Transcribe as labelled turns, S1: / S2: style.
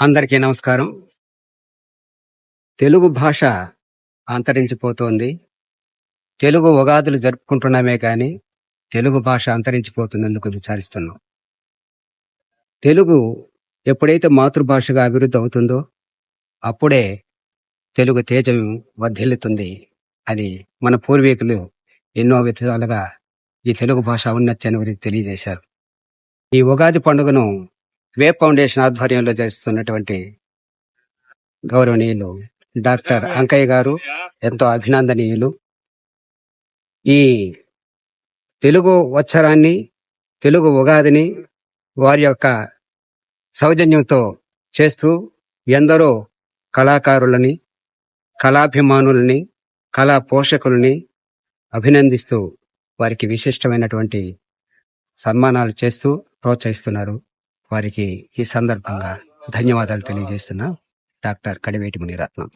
S1: అందరికీ నమస్కారం. తెలుగు భాష అంతరించిపోతోంది. తెలుగు ఉగాదులు జరుపుకుంటున్నామే కానీ తెలుగు భాష అంతరించిపోతున్నందుకు విచారిస్తున్నాం. తెలుగు ఎప్పుడైతే మాతృభాషగా అభివృద్ధి అవుతుందో అప్పుడే తెలుగు తేజం వర్ధిల్లుతుంది అని మన పూర్వీకులు ఎన్నో విధాలుగా ఈ తెలుగు భాష ఔన్నత్యాన్ని గురించి తెలియజేశారు. ఈ ఉగాది పండుగను వేవ్ ఫౌండేషన్ ఆధ్వర్యంలో చేస్తున్నటువంటి గౌరవనీయులు డాక్టర్ అంకయ్య గారు ఎంతో అభినందనీయులు. ఈ తెలుగు వచ్చరాన్ని తెలుగు ఉగాదిని వారి యొక్క సౌజన్యంతో చేస్తూ ఎందరో కళాకారులని కళాభిమానులని కళా పోషకులని అభినందిస్తూ వారికి విశిష్టమైనటువంటి సన్మానాలు చేస్తూ ప్రోత్సహిస్తున్నారు. వారికి ఈ సందర్భంగా ధన్యవాదాలు తెలియజేస్తున్నా. డాక్టర్ కడివేటి మునిరత్నం.